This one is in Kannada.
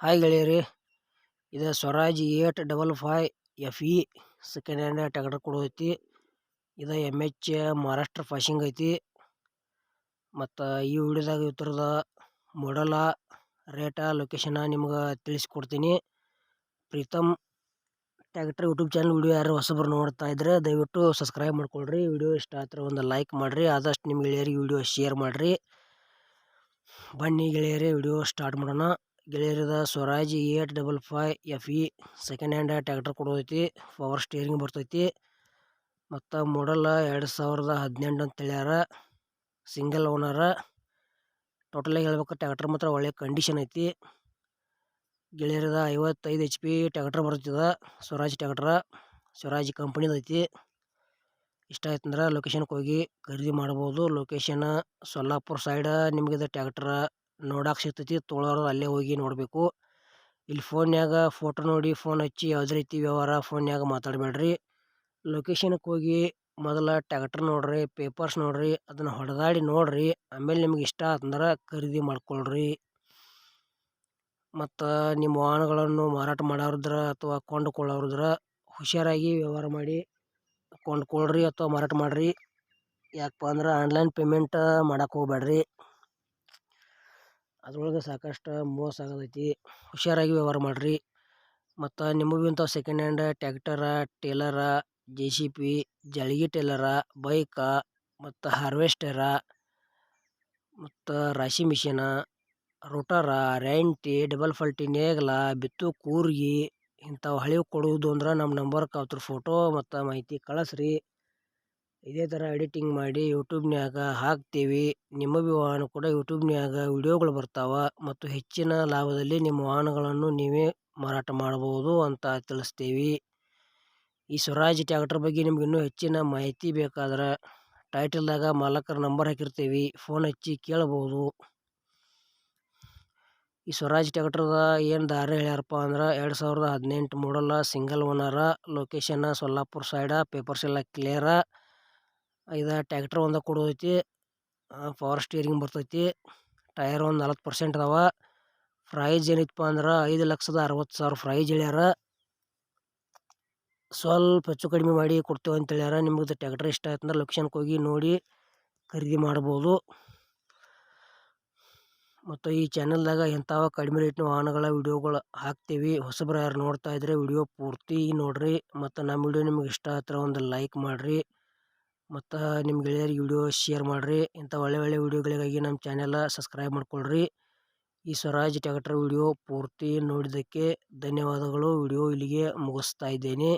ಹಾಯ್ ಗೆಳೆಯರಿ, ಇದು Swaraj eight double five F E second hand tractor ಕೊಡೋದೈತಿ ಇದು ಎಂ ಎಚ್ ಮಹಾರಾಷ್ಟ್ರ ಫಾಶಿಂಗ್ ಐತಿ. ಮತ್ತು ಈ ವಿಡಿಯೋದಾಗ ಥರದ ಮಾಡಲ ರೇಟ ಲೊಕೇಶನ ನಿಮ್ಗೆ ತಿಳಿಸ್ಕೊಡ್ತೀನಿ. Pritam tractor YouTube channel video ಯಾರು ಹೊಸಬ್ರು ನೋಡ್ತಾ ಇದ್ರೆ ದಯವಿಟ್ಟು ಸಬ್ಸ್ಕ್ರೈಬ್ ಮಾಡ್ಕೊಳ್ರಿ. ವಿಡಿಯೋ ಇಷ್ಟ ಆದ್ರೆ ಒಂದು ಲೈಕ್ ಮಾಡಿರಿ. ಆದಷ್ಟು ನಿಮ್ಮ ಗೆಳೆಯರಿಗೆ ವಿಡಿಯೋ ಶೇರ್ ಮಾಡಿರಿ. ಬನ್ನಿ ಗೆಳೆಯರೇ, ವಿಡಿಯೋ ಸ್ಟಾರ್ಟ್ ಮಾಡೋಣ. ಗೆಳೆಯರದ Swaraj eight double five F E second hand tractor ಕೊಡೋದೈತಿ power steering ಬರ್ತೈತಿ. ಮತ್ತು ಮಾಡಲ್ ಎರಡು ಸಾವಿರದ ಹದಿನೆಂಟು ಅಂತ ಹೇಳ್ಯಾರ. ಸಿಂಗಲ್ ಓನರ ಟೋಟಲಾಗಿ ಹೇಳ್ಬೇಕು ಟ್ಯಾಕ್ಟರ್ ಮಾತ್ರ ಒಳ್ಳೆ ಕಂಡೀಷನ್ ಐತಿ. ಗೆಳೆಯರದ ಐವತ್ತೈದು ಎಚ್ ಪಿ ಟ್ಯಾಕ್ಟರ್ ಬರ್ತದ ಸ್ವರಾಜ್ ಟ್ಯಾಕ್ಟ್ರ ಸ್ವರಾಜ್ ಕಂಪ್ನಿದು ಐತಿ. ಇಷ್ಟ ಆಯ್ತಂದ್ರೆ ಲೊಕೇಶನ್ಗೆ ಹೋಗಿ ಖರೀದಿ ಮಾಡ್ಬೋದು. ಲೊಕೇಶನ್ ಸೊಲ್ಲಾಪುರ ಸೈಡ ನಿಮಗೆ ಇದು ಟ್ಯಾಕ್ಟ್ರ ನೋಡಕ್ಕೆ ಸಿಗ್ತೈತಿ. ತೊಗೊಳೋರು ಅಲ್ಲೇ ಹೋಗಿ ನೋಡಬೇಕು. ಇಲ್ಲಿ ಫೋನ್ಯಾಗ ಫೋಟೋ ನೋಡಿ ಫೋನ್ ಹಚ್ಚಿ ಯಾವುದೇ ರೀತಿ ವ್ಯವಹಾರ ಫೋನ್ಯಾಗ ಮಾತಾಡಬೇಡ್ರಿ. ಲೊಕೇಶನ್ಗೆ ಹೋಗಿ ಮೊದಲ ಟ್ಯಾಕ್ಟ್ರ್ ನೋಡ್ರಿ ಪೇಪರ್ಸ್ ನೋಡ್ರಿ, ಅದನ್ನು ಹೊಡೆದಾಡಿ ನೋಡ್ರಿ. ಆಮೇಲೆ ನಿಮ್ಗೆ ಇಷ್ಟ ಆತಂದ್ರೆ ಖರೀದಿ ಮಾಡ್ಕೊಳ್ರಿ. ಮತ್ತು ನಿಮ್ಮ ವಾಹನಗಳನ್ನು ಮಾರಾಟ ಮಾಡೋರಿದ್ರೆ ಅಥವಾ ಕೊಂಡುಕೊಳ್ಳೋರಿದ್ರೆ ಹುಷಾರಾಗಿ ವ್ಯವಹಾರ ಮಾಡಿ ಕೊಂಡ್ಕೊಳ್ರಿ ಅಥವಾ ಮಾರಾಟ ಮಾಡಿರಿ. ಯಾಕಪ್ಪ ಅಂದ್ರೆ ಆನ್ಲೈನ್ ಪೇಮೆಂಟ್ ಮಾಡಕ್ಕೆ ಹೋಗ್ಬೇಡ್ರಿ ಅದ್ರೊಳಗೆ ಸಾಕಷ್ಟು ಮೋಸ ಆಗತೈತಿ. ಹುಷಾರಾಗಿ ವ್ಯವಹಾರ ಮಾಡಿರಿ. ಮತ್ತು ನಿಮಗೂ ಇಂಥ second hand ಟ್ಯಾಕ್ಟರ ಟೇಲರ J C B ಜಳ್ಗಿ ಟೇಲರ ಬೈಕ ಮತ್ತು ಹಾರ್ವೆಸ್ಟರ ಮತ್ತು ರಾಶಿ ಮಿಷಿನ ರೋಟರ ರ್ಯಾಂಟಿ ಡಬಲ್ ಫಲ್ಟಿ ನೇಗ್ಲ, ಬಿತ್ತು ಕೂರ್ಗಿ ಇಂಥವು ಹಳಿವು ಕೊಡುವುದು ಅಂದ್ರೆ ನಮ್ಮ ನಂಬರ್ ಅವ್ರ ಫೋಟೋ ಮತ್ತು ಮಾಹಿತಿ ಕಳಿಸ್ರಿ. ಇದೇ ಥರ ಎಡಿಟಿಂಗ್ ಮಾಡಿ ಯೂಟ್ಯೂಬ್ನ್ಯಾಗ ಹಾಕ್ತೀವಿ. ನಿಮ್ಮ ವಾಹನ ಕೂಡ ಯೂಟ್ಯೂಬ್ನ್ಯಾಗ ವಿಡಿಯೋಗಳು ಬರ್ತಾವೆ ಮತ್ತು ಹೆಚ್ಚಿನ ಲಾಭದಲ್ಲಿ ನಿಮ್ಮ ವಾಹನಗಳನ್ನು ನೀವೇ ಮಾರಾಟ ಮಾಡ್ಬೋದು ಅಂತ ತಿಳಿಸ್ತೀವಿ. ಈ ಸ್ವರಾಜ್ ಟ್ಯಾಕ್ಟ್ರ್ ಬಗ್ಗೆ ನಿಮ್ಗೆ ಇನ್ನೂ ಹೆಚ್ಚಿನ ಮಾಹಿತಿ ಬೇಕಾದ್ರೆ ಟೈಟಲ್ದಾಗ ಮಾಲಕರ ನಂಬರ್ ಹಾಕಿರ್ತೀವಿ. ಫೋನ್ ಹಚ್ಚಿ ಕೇಳ್ಬೋದು. ಈ ಸ್ವರಾಜ್ ಟ್ಯಾಕ್ಟ್ರದ ಏನು ದಾರಿ ಹೇಳ್ಯಾರಪ್ಪ ಅಂದ್ರೆ ಎರಡು ಸಾವಿರದ ಹದಿನೆಂಟು ಮಾಡಲ್ಲ single owner location Solapur side papers ಎಲ್ಲ ಕ್ಲಿಯರ ಇದು ಟ್ಯಾಕ್ಟ್ರ್ ಒಂದು ಕೊಡೋದೈತಿ ಪವರ್ ಸ್ಟೀರಿಂಗ್ ಬರ್ತೈತಿ, ಟೈರ್ ಒಂದು ನಲ್ವತ್ತು ಪರ್ಸೆಂಟ್ ಅದಾವ ಪ್ರೈಸ್ ಏನಿತ್ತಪ್ಪ ಅಂದ್ರೆ ಐದು ಲಕ್ಷದ ಅರವತ್ತು ಸಾವಿರ ಪ್ರೈಸ್ ಹೇಳ್ಯಾರ. ಸ್ವಲ್ಪ ಹೆಚ್ಚು ಕಡಿಮೆ ಮಾಡಿ ಕೊಡ್ತೇವೆ ಅಂತ ಹೇಳ್ಯಾರ, ನಿಮ್ಗೆ ಟ್ಯಾಕ್ಟರ್ ಇಷ್ಟ ಆಯ್ತು ಅಂದ್ರೆ ಲೊಕೇಶನ್ಗೆ ಹೋಗಿ ನೋಡಿ ಖರೀದಿ ಮಾಡ್ಬೋದು. ಮತ್ತು ಈ ಚಾನಲ್ದಾಗ ಎಂಥವ ಕಡಿಮೆ ರೇಟ್ನ ವಾಹನಗಳ ವಿಡಿಯೋಗಳು ಹಾಕ್ತೀವಿ, ಹೊಸಬ್ರು ಯಾರು ನೋಡ್ತಾ ಇದ್ರೆ ವಿಡಿಯೋ ಪೂರ್ತಿ ನೋಡಿರಿ, ಮತ್ತು ನಮ್ಮ ವಿಡಿಯೋ ನಿಮ್ಗೆ ಇಷ್ಟ ಆದ್ರೆ ಒಂದು ಲೈಕ್ ಮಾಡಿರಿ. ಮತ್ತು ನಿಮ್ಮ ಗೆಳೆಯರಿಗೆ ವಿಡಿಯೋ ಶೇರ್ ಮಾಡಿರಿ. ಇಂಥ ಒಳ್ಳೆ ಒಳ್ಳೆ ವಿಡಿಯೋಗಳಿಗಾಗಿ ನಮ್ಮ ಚಾನೆಲ ಸಬ್ಸ್ಕ್ರೈಬ್ ಮಾಡಿಕೊಳ್ರಿ. ಈ ಸ್ವರಾಜ್ ಟ್ಯಾಕ್ಟರ್ ವಿಡಿಯೋ ಪೂರ್ತಿ ನೋಡಿದ್ದಕ್ಕೆ ಧನ್ಯವಾದಗಳು. ವಿಡಿಯೋ ಇಲ್ಲಿಗೆ ಮುಗಿಸ್ತಾ ಇದ್ದೇನೆ.